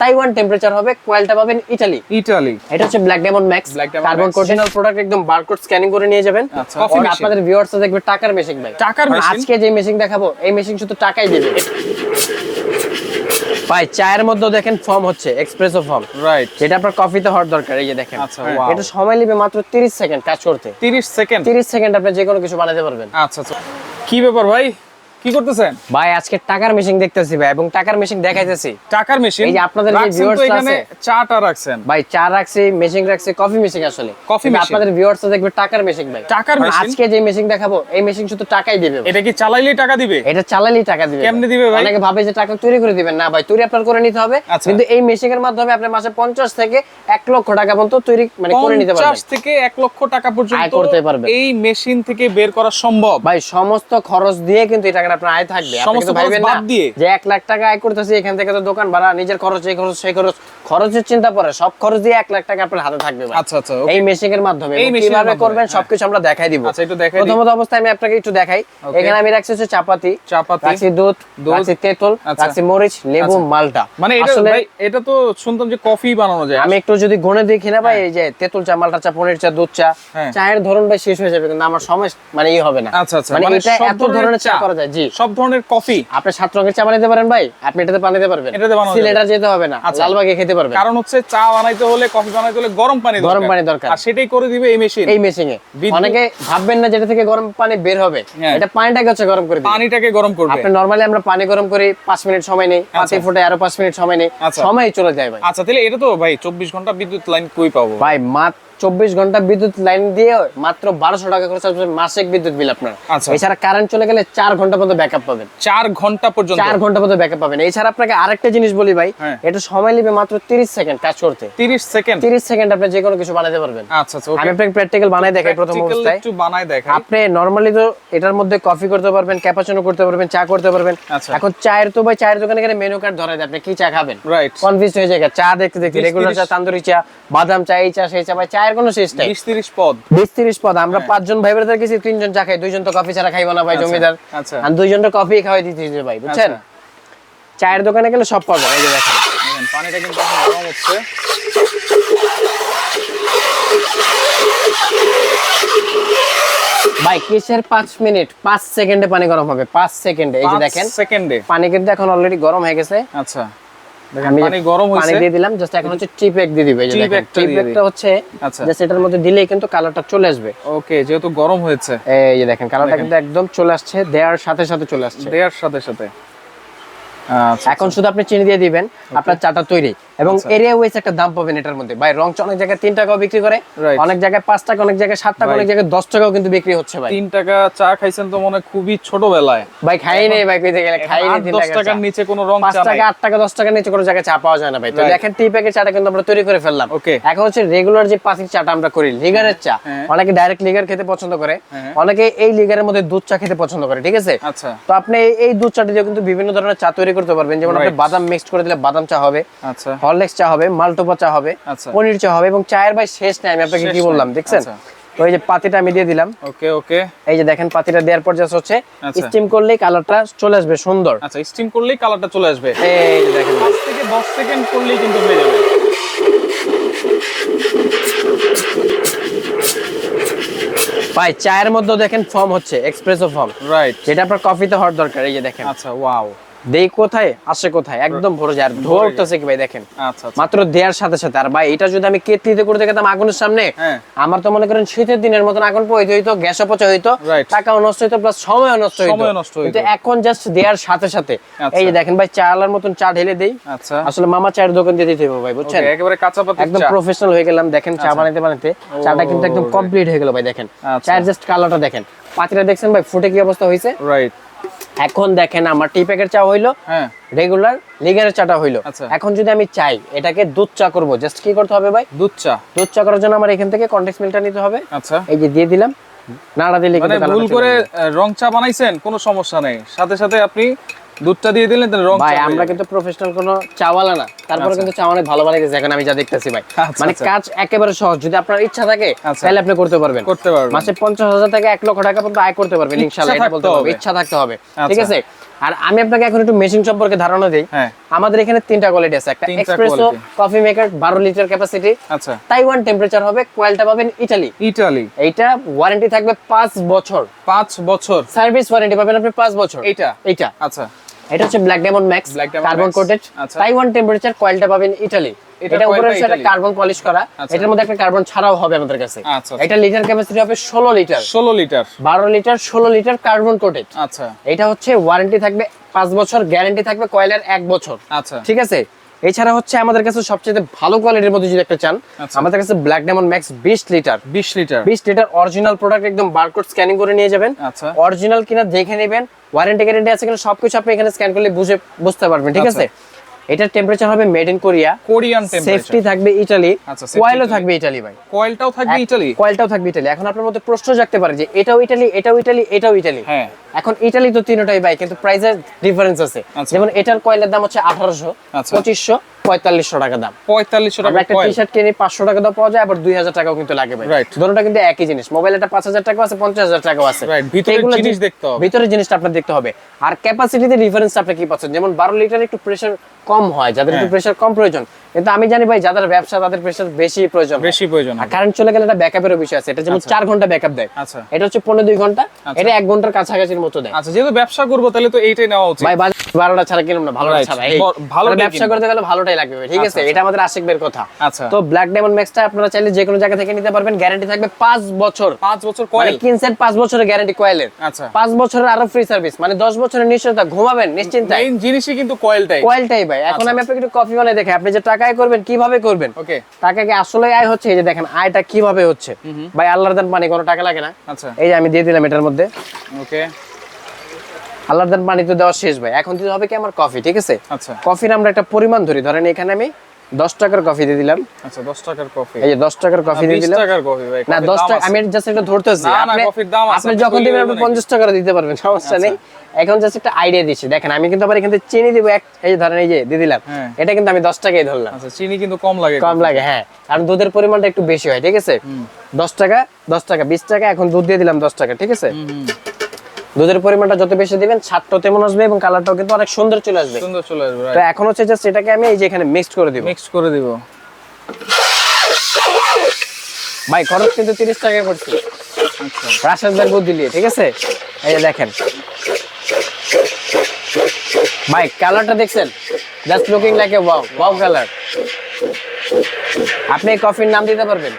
Taiwan temperature হবে কয়েলটা পাবেন ইটালি ইটালি এটা হচ্ছে black diamond max carbon Max। Product একদম বারকোড স্ক্যানিং করে নিয়ে যাবেন। আচ্ছা। Coffee আপনাদের ভিউয়ার্স দেখবে টাকার মেশিন ভাই। টাকার? আজকে যে মেশিন দেখাবো এই মেশিন শুধু টাকাই দিবে। ভাই চায়ের মধ্যে দেখেন ফর্ম হচ্ছে এক্সপ্রেসো ফর্ম রাইট যেটা আপনার কফিতে হওয়ার দরকার এই যে দেখেন। আচ্ছা, এটা সময় নেবে মাত্র 30 সেকেন্ড কাজ করতে। 30 সেকেন্ড? 30 সেকেন্ড আপনি যে কোনো কিছু বানাতে পারবেন। আচ্ছা আচ্ছা। কি ব্যাপার ভাই? কি করতেছেন? ভাই আজকে টাকার মেশিন দেখতেছি ভাই এবং টাকার মেশিন দেখাইতেছি। টাকার মেশিন এই যে আপনাদের যে এখানে আছে। চাটা রাখছেন। ভাই চা রাখছি মেশিন রাখছি কফি মেশিন আসলে। কিন্তু machine? আপনাদের ভিউয়ার্স দেখবে টাকার মেশিন ভাই। টাকার machine? আজকে যে মেশিন দেখাবো এই মেশিন শুধু টাকাই দিবে এটা কি চালাইলেই টাকা দিবে? এটা চালালেই টাকা দিবে কেমনে দিবে ভাই? অনেকে ভাবে যে টাকা তৈরি করে দিবেন। না ভাই তৈরি আপনার করে নিতে হবে। আচ্ছা। কিন্তু এই মেশিনের মাধ্যমে আপনি মাসে 50 থেকে 1 লক্ষ টাকা পর্যন্ত তৈরি মানে করে নিতে পারবেন। 50 থেকে 1 লক্ষ টাকা পর্যন্ত করতে পারবেন। এই মেশিন থেকে বের করা সম্ভব। ভাই সমস্ত খরচ দিয়ে কিন্তু এই টাকাটা আপনার আয় থাকবে। সমস্ত খরচ না যে এক লাখ টাকা আয় করতেছি এখান থেকে তো দোকান ভাড়া নিজের খরচ এই খরচ সেই খরচ। খরচের চিন্তা পরে সব খরচ দিয়ে 1 লাখ টাকা আপনার হাতে থাকবে আচ্ছা আচ্ছা। এই মাধ্যমে machine এর কীভাবে করবেন হ্যাঁ। সবকিছু আমরা দেখাই দিব। আচ্ছা, একটু দেখাই প্রথমত অবস্থায় আমি আপনাকে একটু দেখাই। এখানে আমি রাখছি হচ্ছে চাপাতি চাপাতি, রাখছি দুধ রাখছি তেঁতুল আচ্ছা। রাখছি মরিচ লেবু মালটা। মানে এটা ভাই এটা তো শুনতাম যে কফি বানানো যায়। আমি একটু যদি গনে দেখি না ভাই এই যে তেঁতুল চা মালটা চা পনির চা দুধ চা হ্যাঁ। চায়ের ধরন ভাই শেষ হয়ে যাবে কিন্তু আমার সময় মানে ই হবে না। আচ্ছা আচ্ছা। মানে এটা এত ধরনের চা করা যায় জি। সব ধরনের কফি। আপনি সাত রঙের চা বানাতে পারেন ভাই আপনি এটাতে বানাতে পারবেন। এটাতে বানানো সিলেটা যেতে হবে না আচ্ছা। লালবাগে খেতে পারবেন। কারণ হচ্ছে চা বানাইতে হলে কফি বানাইতে হলে গরম পানি গরম পানি দরকার। আর সেটাই করে দিবে এই মেশিন এই মেশিনে অনেকে ভাববেন না যেটা থেকে গরম পানি বের হবে। হ্যাঁ। এটা পানিটাকে হচ্ছে গরম করে দিবে। পানিটাকে গরম করবে। আপনি নরমালি আমরা পানি গরম করি পাঁচ মিনিট সময় নেই। পাঁচে ফুটে আরও পাঁচ মিনিট সময় নেই। আচ্ছা। সময় চলে যায় ভাই। আচ্ছা তাহলে এটা তো ভাই চব্বিশ ঘণ্টা বিদ্যুৎ লাইন কই পাবো? ভাই মাত্র চব্বিশ ঘণ্টা বিদ্যুৎ লাইন দিয়ে মাত্র বারোশো টাকা খরচ আসবে মাসিক বিদ্যুৎ বিল আপনার। আচ্ছা। এছাড়া কারেন্ট চলে গেলে চার ঘণ্টা পর্যন্ত ব্যাকআপ পাবেন। চার ঘণ্টা পর্যন্ত? চার ঘণ্টা পর্যন্ত ব্যাকআপ পাবেন। এছাড়া আপনাকে আরেকটা জিনিস বলি ভাই হ্যাঁ। এটা সময় নেবে মাত্র তিরিশ সেকেন্ড কাজ করতে। তিরিশ সেকেন্ড তিরিশ সেকেন্ড আপনি যে কোনো কিছু বানাতে পারবেন। আচ্ছা আচ্ছা আমি আপনাকে প্র্যাকটিক্যাল বানাই দেখাই প্রথম অবস্থায়। একটু বানায় দেখাই। আপনি নরমালি তো এটার মধ্যে কফি করতে পারবেন ক্যাপাচিনো করতে পারবেন চা করতে পারবেন। আচ্ছা। এখন চায়ের তো ভাই চায়ের দোকানে গেলে মেনু কার্ড ধরা যায় আপনি কি চা খাবেন? রাইট কনফিউজ হয়ে যায় চা দেখতে দেখতে রেগুলার চা তান্দুরি চা বাদাম চা এই চা সেই চা ভাই চায়ের কোনো শেষ নাই। বিশ তিরিশ পদ। বিশ তিরিশ পদ আমরা হ্যাঁ। পাঁচজন ভাই ব্রাদার গেছি তিনজন চা খাই দুইজন তো কফি ছাড়া খাইবো না ভাই আচ্ছা, জমিদার। আচ্ছা। আর দুইজনটা কফি খাওয়াই দিতে ভাই বুঝছেন? আচ্ছা। চায়ের দোকানে গেলে সব পাবেন এই যে দেখেন। পানিটা কিন্তু গরম হচ্ছে। ভাই কিসের পাঁচ মিনিট? পাঁচ সেকেন্ডে পানি গরম হবে পাঁচ সেকেন্ডে। এই যে দেখেন সেকেন্ডে। পানি কিন্তু এখন অলরেডি গরম হয়ে গেছে। আচ্ছা। আমি পানি গরম পানি দিয়ে দিলাম জাস্ট এখন হচ্ছে টিপ এক দিয়ে দিবে এই যে দেখেন টিপ একটা হচ্ছে আচ্ছা। জাস্ট এটার মধ্যে দিলেই কিন্তু কালারটা চলে আসবে। ওকে যেহেতু গরম হয়েছে। এই যে দেখেন কালারটা কিন্তু একদম চলে আসছে দেয়ার সাথে সাথে চলে আসছে। দেয়ার সাথে সাথে। আচ্ছা এখন শুধু আপনি চিনি দিয়ে দিবেন আপনার চাটা তৈরি। এবং আচ্ছা। এরিয়া ওয়াইজ একটা দাম পাবেন এটার মধ্যে। ভাই রং অনেক জায়গায় তিন টাকাও বিক্রি করে অনেক জায়গায় পাঁচ টাকা অনেক জায়গায় সাত টাকা অনেক জায়গায় দশ টাকাও কিন্তু বিক্রি হচ্ছে ভাই। তিন টাকা চা খাইছেন তো মনে খুবই ছোটবেলায়। ভাই খাই নেই ভাই কইতে গেলে? খাই নেই তিন দশ টাকার নিচে কোনো রং পাঁচ টাকা আট টাকা দশ টাকার নিচে কোনো জায়গায় চা পাওয়া যায় না ভাই। তো দেখেন টি প্যাকের চাটা কিন্তু আমরা তৈরি করে ফেললাম। Okay. এখন হচ্ছে রেগুলার যে পাতির চাটা আমরা করি লিগারের চা। হ্যাঁ। অনেকে ডাইরেক্ট লিগার খেতে পছন্দ করে হ্যাঁ। অনেকে এই লিগারের মধ্যে দুধ চা খেতে পছন্দ করে ঠিক আছে? আচ্ছা। তো আপনি এই- দুধ চাটি দিয়ে কিন্তু বিভিন্ন ধরনের চা তৈরি করতে পারবেন। যেমন আপনি বাদাম মিক্সড করে দিলে বাদাম চা হবে। আচ্ছা। হরলিক্স চা হবে মালটোপা চা হবে আচ্ছা। পনির চা হবে এবং চায়ের ভাই শেষ নাই আমি আপনাকে কি বললাম দেখছেন? আচ্ছা। তো এই যে পাতিটা আমি দিয়ে দিলাম। ওকে ওকে। এই যে দেখেন পাতিটা দেওয়ার পর জাস্ট হচ্ছে আচ্ছা। স্টিম করলেই কালারটা চলে আসবে সুন্দর। আচ্ছা স্টিম করলেই কালারটা চলে আসবে। এই যে দেখেন। পাঁচ থেকে দশ সেকেন্ড করলেই কিন্তু হয়ে যাবে। ভাই চায়ের মধ্যে দেখেন ফর্ম হচ্ছে এক্সপ্রেসো ফর্ম রাইট যেটা আপনার কফিতে হওয়ার দরকার এই যে দেখেন। আচ্ছা ওয়াও দেই কোথায়? আসে কোথায়? একদম ভরে যায়। আর ধোয়া উঠতেছে কি ভাই দেখেন? আচ্ছা আচ্ছা। মাত্র দেওয়ার সাথে সাথে। আর ভাই এটা যদি আমি কেটলিতে করে দেখাতাম আগুনের সামনে হ্যাঁ। আমার তো মনে করেন শীতের দিনের মতন আগুন হইতো গ্যাস অপচয় হইতো. টাকাও নষ্ট হইতো প্লাস সময় নষ্ট হইতো। সময়ও নষ্ট হইতো। কিন্তু এখন জাস্ট দেওয়ার সাথে সাথে আচ্ছা। এই যে দেখেন ভাই চা আলার মতন চা ঢেলে দেই। আচ্ছা। আসলে মামা চায়ের দোকান দিয়ে দিতে হবে ভাই বুঝছেন? একেবারে কাঁচা পাতা একদম প্রফেশনাল হয়ে গেলাম দেখেন চা বানাইতে বানাইতে। চাটা কিন্তু একদম কমপ্লিট হয়ে গেল ভাই দেখেন। চায়ের জাস্ট কালারটা দেখেন। পাতিটা দেখছেন ভাই ফুটে কি অবস্থা হয়েছে রাইট এখন দেখেন আমার টি প্যাকের চা হইল হ্যাঁ। রেগুলার লিগারের চাটা হইল। আচ্ছা। এখন যদি আমি চাই এটাকে দুধ চা করব। জাস্ট কি করতে হবে ভাই? দুধ চা। দুধ চা করার জন্য আমার এখান থেকে কন্টেক্স মিলটা নিতে হবে। আচ্ছা। এই যে দিয়ে দিলাম। নাড়া দিলে মানে ভুল করে রং চা বানাইছেন কোনো সমস্যা নেই। সাথে সাথে আপনি দুধটা দিয়ে দিলেন তাহলে রং ভাই আমরা কিন্তু প্রফেশনাল কোনো চাওয়ালা না। তারপরে আচ্ছা। কিন্তু চা অনেক ভালো বানাইতেছে এখন আমি যা দেখতেছি ভাই। আচ্ছা, মানে আচ্ছা। কাজ একেবারে সহজ। যদি আপনার ইচ্ছা থাকে। তাহলে আপনি করতে পারবেন। করতে পারবেন। মাসে পঞ্চাশ হাজার থেকে এক লক্ষ টাকা পর্যন্ত আয় করতে পারবেন ইচ্ছা ইনশাল্লাহ এটা বলতে হবে। ইচ্ছা থাকতে হবে। ঠিক আছে? আর আমি আপনাকে এখন একটু মেশিন সম্পর্কে ধারণা দিই। হ্যাঁ। আমাদের এখানে তিনটা কোয়ালিটি আছে। একটা এক্সপ্রেসো কফি মেকার বারো লিটার ক্যাপাসিটি আচ্ছা। তাইওয়ান টেম্পারেচার হবে কোয়েলটা পাবেন ইটালি ইটালি এইটা ওয়ারেন্টি থাকবে পাঁচ বছর। পাঁচ বছর। সার্ভিস ওয়ারেন্টি পাবেন আপনি পাঁচ বছর। এইটা? এইটা। আচ্ছা। এটা হচ্ছে black diamond max carbon coated. Taiwan temperature কয়েলটা পাবেন ইটালি এটা উপরে একটা কার্বন পলিশ করা। আচ্ছা। এটার মধ্যে একটা কার্বন ছাড়াও হবে আমাদের কাছে। আচ্ছা, আচ্ছা। এটা লিটার ক্যাপাসিটি হবে ষোলো লিটার ষোলো লিটার বারো লিটার ষোলো লিটার কার্বন কোটেড আচ্ছা। এটা হচ্ছে ওয়ারেন্টি থাকবে পাঁচ বছর গ্যারান্টি থাকবে কয়েলের এক বছর। আচ্ছা। ঠিক আছে? এছাড়া হচ্ছে আমাদের কাছে সবচেয়ে ভালো কোয়ালিটির মধ্যে যদি একটা চান আচ্ছা। আমাদের কাছে ব্ল্যাক ডায়মন্ড ম্যাক্স বিশ লিটার বিশ লিটার বিশ লিটার অরিজিনাল প্রোডাক্ট একদম বারকোড স্ক্যানিং করে নিয়ে যাবেন। আচ্ছা। অরিজিনাল কিনা দেখে নেবেন ওয়ারেন্টি গ্যারেন্টি আছে কিনা সবকিছু আপনি এখানে স্ক্যান করলে বুঝে বুঝতে পারবেন ঠিক আচ্ছা। আছে? এটার টেম্পারেচার হবে made in Korea Korean safety থাকবে ইটালি আচ্ছা, কয়েলও থাকবে ইটালি ভাই। কয়েলটাও থাকবে ইটালি কয়েলটাও থাকবে ইটালি এখন আপনার মধ্যে প্রশ্ন জাগতে পারে যে এটাও ইটালি এটাও ইটালি এটাও ইটালি হ্যাঁ। এখন ইটালি তো তিনটাই ভাই কিন্তু প্রাইসের ডিফারেন্স আছে। আচ্ছা। যেমন এটার কয়েলের দাম হচ্ছে আঠারোশো আচ্ছা। পঁচিশশো পঁয়তাল্লিশশো টাকা দাম। পঁয়তাল্লিশশো টাকা একটা টি শার্ট কিনে পাঁচশো টাকা দাম পাওয়া যায় আবার দুই হাজার টাকাও কিন্তু লাগে ভাই। দুটোটা কিন্তু একই জিনিস। মোবাইল একটা পাঁচ হাজার টাকা আছে পঞ্চাশ হাজার টাকাও আছে। এগুলো জিনিস দেখতে হবে। ভিতরের জিনিসটা আপনার দেখতে হবে। আর ক্যাপাসিটিতে ডিফারেন্স আপনি কি পাচ্ছেন? যেমন বারো লিটার একটু প্রেশার কম হয় যাদের একটু হ্যাঁ। প্রেশার কম প্রয়োজন। কিন্তু আমি জানি ভাই যাদের ব্যবসা তাদের প্রেশার বেশি প্রয়োজন বেশি প্রয়োজন আর কারেন্ট চলে গেলে এটা ব্যাকআপেরও বিষয় আছে। এটা যেমন আচ্ছা। চার ঘণ্টা ব্যাকআপ দেয়। আচ্ছা। এটা হচ্ছে পনেরো দুই ঘণ্টা। আচ্ছা। এটা এক ঘণ্টার কাছাকাছির মতো দেয়। আচ্ছা যেহেতু ব্যবসা করব তাহলে তো এইটাই নেওয়া উচিত। ভাই বাজার বারোটা ছাড়া কিনুন না ভালোটা. ছাড়া। তাহলে ব্যবসা করতে গেলে ভালোটাই লাগবে ঠিক আচ্ছা, আছে? আচ্ছা। এটা আমাদের আশিক বের কথা। আচ্ছা। তো ব্ল্যাক ডায়মন্ড ম্যাক্সটা আপনারা চাইলে যে কোনো জায়গা থেকে নিতে পারবেন। গ্যারান্টি থাকবে বছর। বছর মানে কয়েল কিনছেন পাঁচ বছরের গ্যারান্টি কয়েলের আচ্ছা। বছরের আরও ফ্রি সার্ভিস মানে দশ বছরের নিশ্চয়তা ঘুমাবেন মেইন জিনিসই কিন্তু কয়েলটাই কয়েলটাই ভাই। এখন আমি আপনাকে একটু কফি বানিয়ে দেখে আপনি যে টাকায় করবেন কীভাবে করবেন? ওকে টাকাকে আসলে আয় হচ্ছে? এই যে দেখেন আয়টা কীভাবে হচ্ছে? ভাই আল্লাহর দান পানি কোনো টাকা লাগে না। আচ্ছা। এই যে আমি দিয়ে দিলাম এটার মধ্যে। ওকে আল্লাহর দান পানি তো দেওয়া শেষ ভাই। এখন দিতে হবে কি আমার কফি ঠিক আছে? আচ্ছা। কফির আমরা একটা পরিমাণ ধরি। ধরেন এখানে আমি দশ টাকার কফি দিয়ে দিলাম। আচ্ছা দশ টাকার কফি। এই যে দশ টাকার কফি দিয়ে দিলাম। টাকার কফি ভাই না দশ টাকা আমি জাস্ট একটা ধরতেছি। আপনি কফির দাম আছে, আপনি আপনি যখন দিবেন আপনি পঞ্চাশ টাকা দিতে পারবেন সমস্যা আচ্ছা। নেই এখন জাস্ট একটা আইডিয়া দিচ্ছি। দেখেন আমি কিন্তু আবার এখান থেকে চিনি দিব এক এই যে ধরেন এই যে দিয়ে দিলাম। হ্যাঁ। এটা কিন্তু আমি দশ টাকাই ধরলাম। আচ্ছা চিনি কিন্তু কম লাগে কম লাগে হ্যাঁ। কারণ দুধের পরিমাণটা একটু বেশি হয় ঠিক আছে? দশ টাকা দশ টাকা বিশ টাকা এখন দুধ দিয়ে দিলাম দশ টাকা ঠিক আছে। দুধের পরিমাণটা যত বেশি দিবেন ছাদটাও তেমন আসবে এবং কালারটাও কিন্তু অনেক সুন্দর চলে আসবে। সুন্দর চলে আসবে তো এখন হচ্ছে জাস্ট এটাকে আমি এই যে এখানে মিক্সড করে দিব। মিক্স করে দিব। ভাই খরচ কিন্তু তিরিশ টাকা করছি। আচ্ছা। রাশেদার বুদ্ধি দিয়ে ঠিক আছে? এই যে দেখেন। ভাই কালারটা দেখছেন? Just looking like a wow wow colour আপনি এই কফির নাম দিতে পারবেন?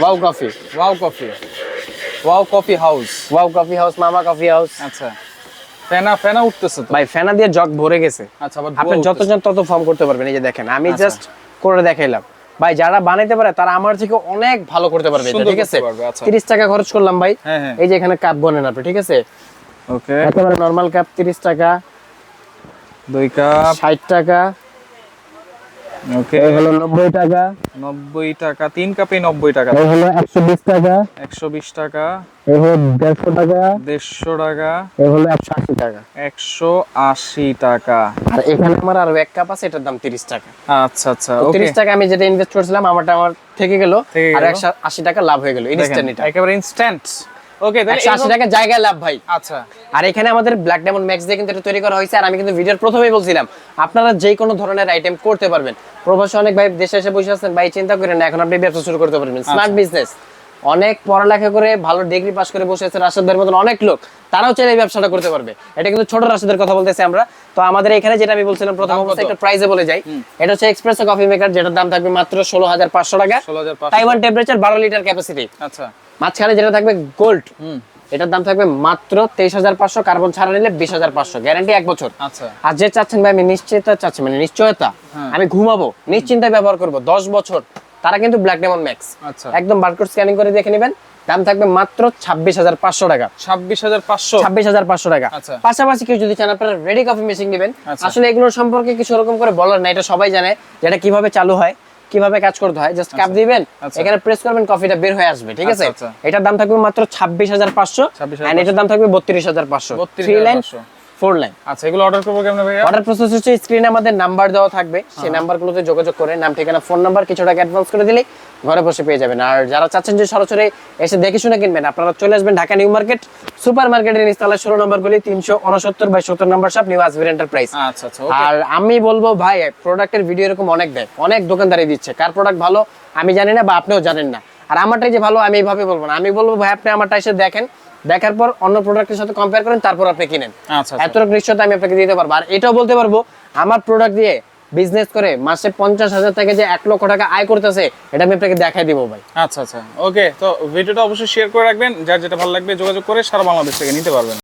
Wow coffee wow coffee wow coffee house wow coffee house মামা কফি হাউস আচ্ছা। ফেনা ফেনা উঠতেছে তো? ভাই ফেনা দিয়ে জগ ভরে গেছে। আচ্ছা আপনি যতজন তত ফর্ম করতে পারবেন এই যে দেখেন আমি আচ্ছা। জাস্ট করে দেখাইলাম। ভাই যারা বানাইতে পারে তারা আমার থেকে অনেক ভালো করতে পারবে এটা, ঠিক আছে? করতে পারবে, আচ্ছা। তিরিশ টাকা খরচ করলাম ভাই। হ্যাঁ হ্যাঁ। এই যে এখানে কাপ বনেন আপনি ঠিক আছে? ওকে একেবারে নর্মাল কাপ তিরিশ টাকা। দুই কাপ ষাট টাকা। ওকে এই হলো টাকা। নব্বই টাকা তিন কাপে নব্বই টাকা। এই হলো টাকা। একশো বিশ টাকা। এই হলো টাকা। দেড়শো টাকা। এই হলো টাকা। আর এখানে আমার আরও এক কাপ আছে এটার দাম তিরিশ টাকা। আচ্ছা আচ্ছা ওকে তিরিশ টাকা আমি যেটা ইনভেস্ট করছিলাম আমারটা আমার থেকে গেল। আর গেল। একশো আশি টাকা লাভ হয়ে গেল। ইনস্ট্যান্ট এটা। একেবারে ইনস্ট্যান্ট ওকে তাহলে একশো আশি এরকম- টাকা জায়গায় লাভ ভাই। আচ্ছা। আর এখানে আমাদের ব্ল্যাক ডায়মন্ড ম্যাক্স দিয়ে কিন্তু এটা তৈরি করা হয়েছে আর আমি কিন্তু ভিডিওর প্রথমেই বলছিলাম আপনারা যে কোনো ধরনের আইটেম করতে পারবেন। প্রবাসী অনেক ভাই দেশে এসে বসে আছেন ভাই চিন্তা করেন না এখন আপনি ব্যবসা শুরু করতে পারবেন। স্মার্ট বিজনেস অনেক পড়ালেখা করে ভালো ডিগ্রি পাস করে বসে আছে রাশেদের মতন অনেক লোক। তারাও চাইলে এই ব্যবসাটা করতে পারবে। এটা কিন্তু ছোট রাশেদের কথা বলতেছি আমরা। তো আমাদের এখানে যেটা আমি বলছিলাম প্রথম অবস্থায় একটা প্রাইজে বলে যাই। এটা হচ্ছে এক্সপ্রেসো কফি মেকার যেটার দাম থাকবে মাত্র ষোলো হাজার পাঁচশো টাকা। তাইওয়ান টেম্পারেচার বারো লিটার ক্যাপাসিটি আচ্ছা। মাঝখানে যেটা থাকবে গোল্ড হুম। এটার দাম থাকবে মাত্র তেইশ হাজার পাঁচশো কার্বন ছাড়া নিলে বিশ হাজার পাঁচশো গ্যারান্টি এক বছর। আচ্ছা। আর যে চাচ্ছেন ভাই আমি নিশ্চয়তা চাচ্ছি মানে নিশ্চয়তা। হ্যাঁ। আমি ঘুমাবো নিশ্চিন্তায় ব্যবহার করব দশ বছর। তারা কিন্তু ব্ল্যাক ডেমন ম্যাক্স আচ্ছা। একদম বারকোড স্ক্যানিং করে দেখে নেবেন। দাম থাকবে মাত্র ছাব্বিশ হাজার পাঁচশো টাকা। ছাব্বিশ হাজার পাঁচশো? ছাব্বিশ হাজার পাঁচশো টাকা। আচ্ছা। পাশাপাশি কেউ যদি চান আপনারা রেডি কফি মেশিন নেবেন। আচ্ছা। আসলে এগুলোর সম্পর্কে কিছু ওরকম করে বলার না এটা সবাই জানে যে এটা কীভাবে চালু হয় কীভাবে কাজ করতে হয়। জাস্ট কাপ দিবেন আচ্ছা। এখানে প্রেস করবেন কফিটা বের হয়ে আসবে ঠিক আছে? আচ্ছা, আচ্ছা। এটার দাম থাকবে মাত্র ছাব্বিশ হাজার পাঁচশো 26,500 এন্ড এটার দাম থাকবে বত্রিশ হাজার পাঁচশো। থ্রি লাইন ফোর নাইন আচ্ছা এগুলো অর্ডার করব কেমন ভাইয়া? অর্ডার প্রসেস হচ্ছে স্ক্রিনে আমাদের নাম্বার দেওয়া থাকবে। সেই নাম্বারগুলোতে যোগাযোগ করে নাম ঠিকানা ফোন নাম্বার কিছু টাকা অ্যাডভান্স করে দিলেই ঘরে বসে পেয়ে যাবেন। আর যারা চাচ্ছেন যে সরাসরি এসে দেখে শুনে কিনবেন আপনারা চলে আসবেন ঢাকা নিউ মার্কেট সুপার মার্কেটের নিচতলা ষোলো নম্বর গুলি তিনশো উনসত্তর বাই সত্তর number shop new Asbir enterprise আর আমি বলব ভাই প্রোডাক্টের ভিডিও এরকম অনেক দেয় অনেক দোকানদারি দিচ্ছে। কার প্রোডাক্ট ভালো আমি জানি না বা আপনিও জানেন না। আর আমারটাই যে ভালো আমি এইভাবে বলব না। আমি বলব ভাই আপনি আমারটা এসে দেখেন দেখার পর অন্য প্রোডাক্টের সাথে কম্পেয়ার করেন তারপর আপনি কিনেন। আচ্ছা আচ্ছা। এতটুকু নিশ্চয়তা আমি আপনাকে দিতে পারব। আর এটাও বলতে পারব আমার প্রোডাক্ট দিয়ে বিজনেস করে মাসে পঞ্চাশ হাজার থেকে যে এক লক্ষ টাকা আয় করতেছে এটা আমি আপনাকে দেখাই দিব ভাই। আচ্ছা আচ্ছা। ওকে তো ভিডিওটা অবশ্যই শেয়ার করে রাখবেন। যার যেটা ভালো লাগবে যোগাযোগ করে সারা বাংলাদেশ থেকে নিতে পারবেন।